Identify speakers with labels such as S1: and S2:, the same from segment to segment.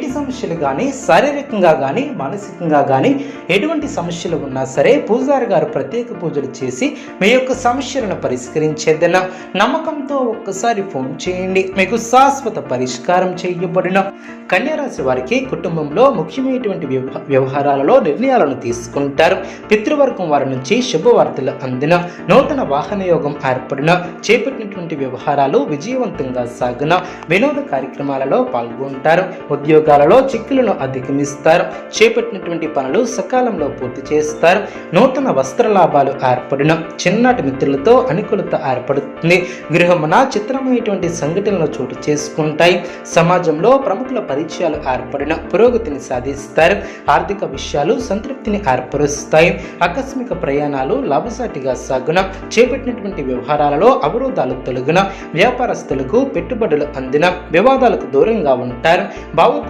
S1: ఇంటి సమస్యలు కానీ శారీరకంగా కానీ మానసికంగా కానీ ఎటువంటి సమస్యలు ఉన్నా సరే పూజారి గారు ప్రత్యేక పూజలు చేసి మీ యొక్క సమస్యలను పరిష్కరించేదన నమ్మకంతో ఒక్కసారి ఫోన్ చేయండి. మీకు శాశ్వత పరిష్కారం చేయబడిన కన్యారాశి వారికి కుటుంబంలో ముఖ్యమైనటువంటి వ్యవహారాలలో నిర్ణయాలను తీసుకుంటారు. పితృవర్గం వారి నుంచి శుభవార్తలు అందిన నూతన వాహన యోగం ఏర్పడిన చేపట్టినటువంటి వ్యవహారాలు విజయవంతంగా సాగిన వినోద కార్యక్రమాలలో పాల్గొంటారు. ఉద్యోగాలలో చిక్కులను అధిగమిస్తారు. చేపట్టినటువంటి పనులు సకాలంలో పూర్తి చేస్తారు. నూతన వస్త్ర లాభాలు ఏర్పడిన. చిన్నటి మిత్రులతో అనుకూలత ఏర్పడుతుంది. గృహమున చిత్రమైనటువంటి సంఘటనలు చోటు చేసుకుంటాయి. సమాజంలో ప్రముఖుల పరిచయాలు ఏర్పడిన. పురోగతిని సాధిస్తారు. ఆర్థిక విషయాలు సంతృప్తిని ఏర్పరుస్తాయి. ఆకస్మిక ప్రయాణాలు లాభసాటిగా సాగున. చేపట్టినటువంటి వ్యవహారాలలో అవరోధాలు తొలగిన. వ్యాపారస్తులకు పెట్టుబడులు అందిన. వివాదాలకు దూరంగా ఉంటారు.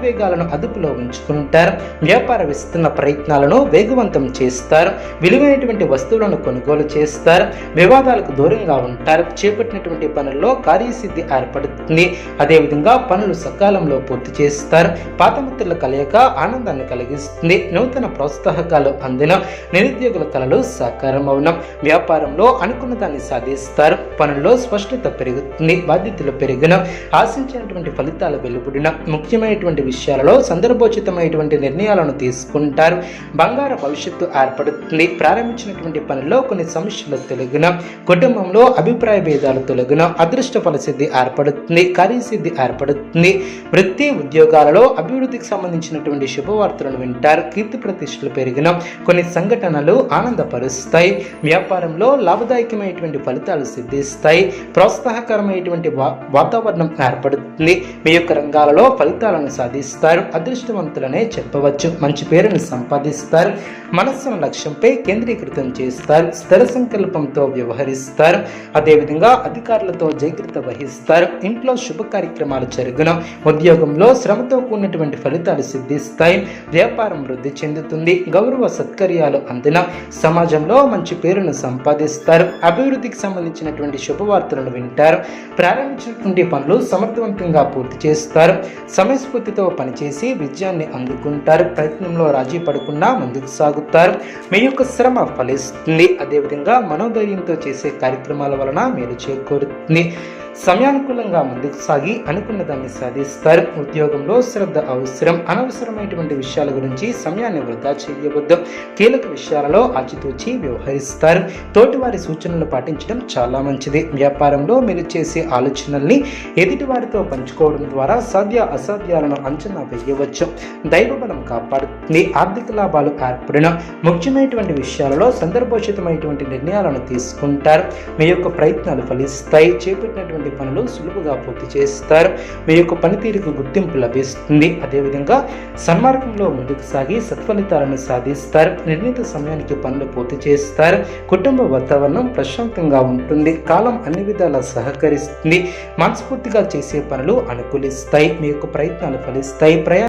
S1: భావోద్వేగాలను అదుపులో ఉంచుకుంటారు. వ్యాపార విస్తరణ ప్రయత్నాలను వేగవంతం చేస్తారు. విలువైనటువంటి వస్తువులను కొనుగోలు చేస్తారు. వివాదాలకు దూరంగా ఉంటారు. చేపట్టినటువంటి పనుల్లో కార్యసిద్ధి ఏర్పడుతుంది. అదేవిధంగా పనులు సకాలంలో పూర్తి చేస్తారు. పాత మిత్రుల కలయిక ఆనందాన్ని కలిగిస్తుంది. నూతన ప్రోత్సాహకాలు అందిన నిరుద్యోగుల కళలు సాకారం అవునం వ్యాపారంలో అనుకున్న దాన్ని సాధిస్తారు. పనుల్లో స్పష్టత పెరుగుతుంది. బాధ్యతలు పెరిగిన ఆశించినటువంటి ఫలితాలు వెలువడిన ముఖ్యమైనటువంటి విషయాలలో సందర్భోచితమైనటువంటి నిర్ణయాలను తీసుకుంటారు. బంగారు భవిష్యత్తు ఏర్పడుతుంది. ప్రారంభించినటువంటి పనిలో కొన్ని సమస్యలు తొలగిన కుటుంబంలో అభిప్రాయ భేదాలు తొలగిన అదృష్ట ఫలసిద్ధి ఏర్పడుతుంది. కార్యసిద్ధి ఏర్పడుతుంది. వృత్తి ఉద్యోగాలలో అభివృద్ధికి సంబంధించినటువంటి శుభవార్తలను వింటారు. కీర్తి ప్రతిష్టలు పెరిగిన కొన్ని సంఘటనలు ఆనందపరుస్తాయి. వ్యాపారంలో లాభదాయకమైనటువంటి ఫలితాలు సిద్ధిస్తాయి. ప్రోత్సాహకరమైనటువంటి వాతావరణం ఏర్పడుతుంది. మీ యొక్క రంగాలలో ఫలితాలను సాధిస్తారు అదృష్టవంతులనే చెప్పవచ్చు. మంచి పేరును సంపాదిస్తారు. మనస్సును లక్ష్యంపై కేంద్రీకృతం చేస్తారు. స్థిర సంకల్పంతో వ్యవహరిస్తారు. అదేవిధంగా అధికారులతో జాగ్రత్త వహిస్తారు. ఇంట్లో శుభ కార్యక్రమాలు జరుగును. ఉద్యోగంలో శ్రమతో కూడినటువంటి ఫలితాలు సిద్ధిస్తాయి. వ్యాపారం వృద్ధి చెందుతుంది. గౌరవ సత్కర్యాలు అందిన సమాజంలో మంచి పేరును సంపాదిస్తారు. అభివృద్ధికి సంబంధించినటువంటి శుభవార్తలను వింటారు. ప్రారంభించినటువంటి పనులు సమర్థవంతంగా పూర్తి చేస్తారు. సమయస్ఫూర్తితో పనిచేసి విజయాన్ని అందుకుంటారు. ప్రయత్నంలో రాజీ పడకుండా ముందుకు సాగుతారు. మీ యొక్క శ్రమ ఫలిస్తుంది. అదేవిధంగా మనోధైర్యంతో చేసే కార్యక్రమాల వలన మీరు చేకూరుతుంది. సమయానుకూలంగా ముందుకు సాగి అనుకున్న దాన్ని సాధిస్తారు. ఉద్యోగంలో శ్రద్ధ అవసరం అనవసరమైనటువంటి విషయాల గురించి సమయాన్ని వృధా చేయవద్దు. కీలక విషయాలలో ఆచితూచి వ్యవహరిస్తారు. తోటివారి సూచనలు పాటించడం చాలా మంచిది. వ్యాపారంలో మీరు చేసే ఆలోచనల్ని ఎదుటివారితో పంచుకోవడం ద్వారా సాధ్య అసాధ్యాలను అంచనా వేయవచ్చు. దైవబలం కాపాడుతుంది. ఆర్థిక లాభాలు ఏర్పడిన ముఖ్యమైనటువంటి విషయాలలో సందర్భోచితమైనటువంటి నిర్ణయాలను తీసుకుంటారు. మీ యొక్క ప్రయత్నాలు ఫలిస్తాయి. చేపట్టినటువంటి పనులు సులువుగా పూర్తి చేస్తారు. మీ యొక్క పనితీరుకు గుర్తింపు లభిస్తుంది. అదేవిధంగా సన్మార్గంలో ముందుకు సాగి సత్ఫలితాలను సాధిస్తారు. నిర్ణీత సమయానికి పనులు పూర్తి చేస్తారు. కుటుంబ వాతావరణం ప్రశాంతంగా ఉంటుంది. కాలం అన్ని విధాలా సహకరిస్తుంది. మనస్ఫూర్తిగా చేసే పనులు అనుకూలిస్తాయి. మీ యొక్క ప్రయత్నాలు ఫలిస్తాయి. ప్రయా